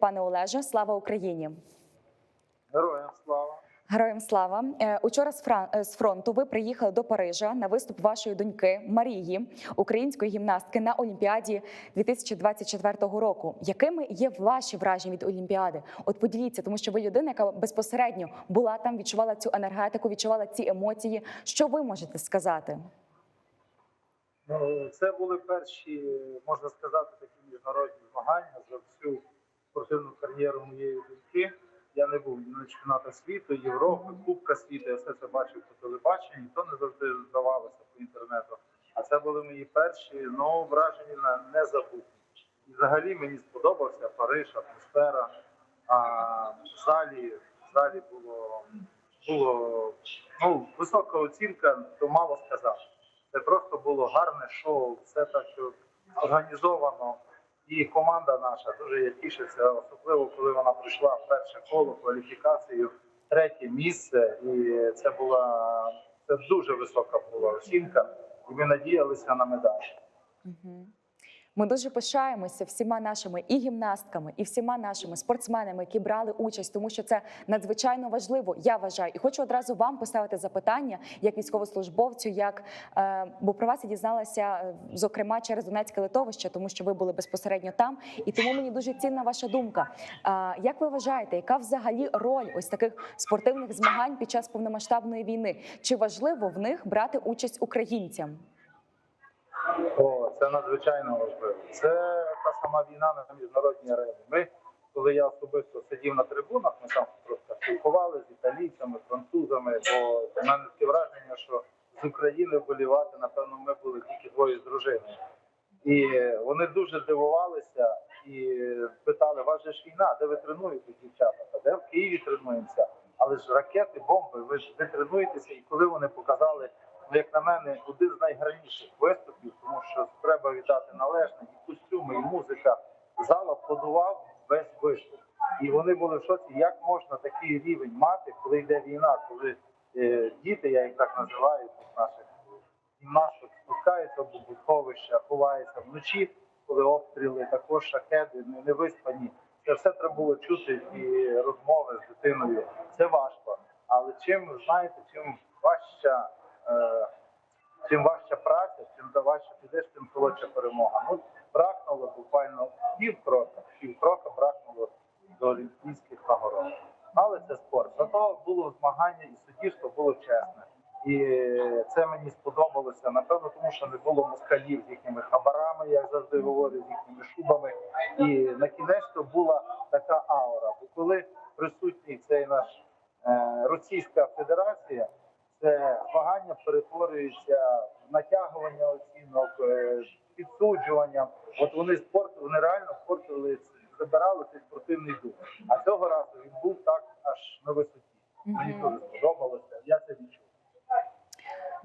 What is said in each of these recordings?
Пане Олеже, слава Україні! Героям слава. Героям слава! Е, Учора з е, з фронту ви приїхали до Парижа на виступ вашої доньки Марії, української гімнастки на Олімпіаді 2024 року. Якими є ваші враження від Олімпіади? От поділіться, тому що ви людина, яка безпосередньо була там, відчувала цю енергетику, відчувала ці емоції. Що ви можете сказати? Ну, це були перші, можна сказати, такі міжнародні змагання за всю спортивну кар'єру моєї доньки. Я не був на чемпіонатах світу, Європи, Кубка світу. Я все це бачив по телебаченню, то не завжди здавалося по інтернету. А це були мої перші ну, враження на незабутні. І взагалі мені сподобався Париж, атмосфера. А в залі, в залі було, було ну, висока оцінка, то мало сказати. Це просто було гарне шоу, все так що організовано. І команда наша дуже я тішився, особливо коли вона прийшла в перше коло кваліфікацію, третє місце. І це була це дуже висока була оцінка. І ми надіялися на медаль. Ми дуже пишаємося всіма нашими і гімнастками, і всіма нашими спортсменами, які брали участь, тому що це надзвичайно важливо. Я вважаю, і хочу одразу вам поставити запитання як військовослужбовцю, як е, бо про вас я дізналася е, зокрема через Донецьке литовище, тому що ви були безпосередньо там, і тому мені дуже цінна ваша думка. Як ви вважаєте, яка взагалі роль ось таких спортивних змагань під час повномасштабної війни? Чи важливо в них брати участь українцям? Це надзвичайно важливо. Це та сама війна на міжнародній арені. Ми, коли я особисто сидів на трибунах, ми там просто спілкувалися з італійцями, французами, бо в мене таке враження, що з України вболівати, напевно, ми були тільки двоє з дружиною. І вони дуже дивувалися і питали, вас же ж війна, де ви тренуєтесь, дівчата? Та де в Києві тренуємося? Але ж ракети, бомби, ви ж ви тренуєтеся, і коли вони показали, як на мене, один з найгарніших виступів, тому що треба віддати належне, і костюми, і музика. Зала подував весь виступ. І вони були в шоці, як можна такий рівень мати, коли йде війна, коли е, діти, я їх так називаю, наших гімнасток спускаються в бубутковища, ховаються вночі, коли обстріли, також шахеди, не, не виспані. Це все треба було чути і розмови з дитиною. Це важко. Але чим знаєте, чим важча, чим важча праця, чим важче підеш, тим солодша перемога. Ну бракнуло буквально пів крока, пів крока бракнуло до олімпійських нагород. Але це спорт. Зато було змагання і суддівство було чесне. І це мені сподобалося, напевно, тому що не було москалів з їхніми хабарами, як завжди говорю, з їхніми шубами. І на кінець то була така аура. Бо коли присутній цей наш е, Російська Федерація, це вагання перетворюється в натягування оцінок, е, підсуджування. От вони спорт, вони реально спортили, забирали цей спортивний дух. А цього разу він був так аж на висоті. Мені дуже сподобалося. Я це відчув.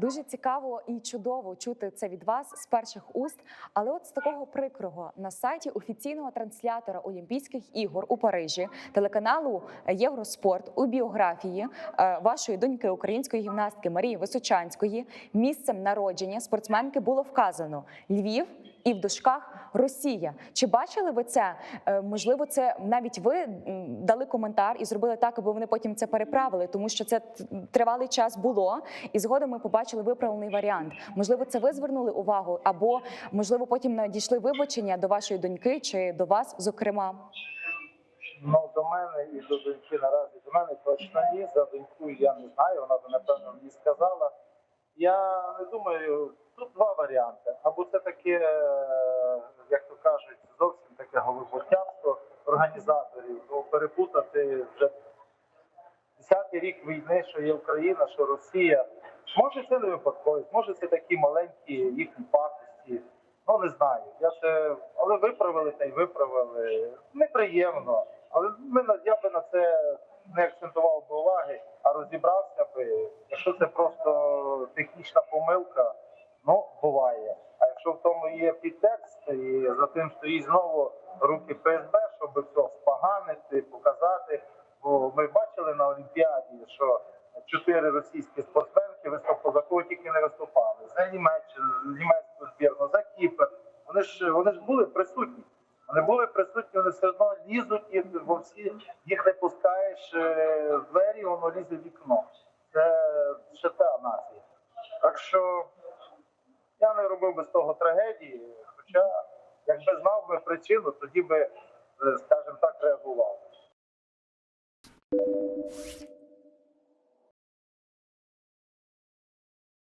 Дуже цікаво і чудово чути це від вас з перших уст. Але от з такого прикрого на сайті офіційного транслятора Олімпійських ігор у Парижі, телеканалу Євроспорт у біографії е, вашої доньки української гімнастки Марії Височанської місцем народження спортсменки було вказано Львів і в дужках Росія. Чи бачили ви це? Е, Можливо, це навіть ви дали коментар і зробили так, аби вони потім це переправили, тому що це тривалий час було, і згодом ми побачили виправлений варіант. Можливо, це ви звернули увагу, або можливо потім надійшли вибачення до вашої доньки чи до вас, зокрема. Ну, до мене і до доньки наразі до мене точно ні. За доньку я не знаю, вона напевно мені сказала. Я не думаю, тут два варіанти. Або це таке, е, як то кажуть, зовсім таке голоботяцтво організаторів, бо перепутати вже десятий рік війни, що є Україна, що Росія. Може, це не випадковість, може це такі маленькі їхні пакості. Ну не знаю. Я це, але виправили та й виправили. Неприємно. Але ми я би на це не акцентував би уваги, розібрався би. Якщо це просто технічна помилка, ну буває. А якщо в тому є підтекст, і за тим стоїть знову руки ФСБ, щоб все споганити, показати. Бо ми бачили на Олімпіаді, що чотири російські спортсменки виступали, за кого тільки не виступали. За Німеччину, німецьку збірну, за Кіпр. Вони ж вони ж були присутні. Вони були присутні, вони все одно лізуть во всі їх в двері, воно лізе вікно. Це ще та нація. Так що я не робив би з того трагедії, хоча якби знав би причину, тоді би, е, скажімо так, реагував.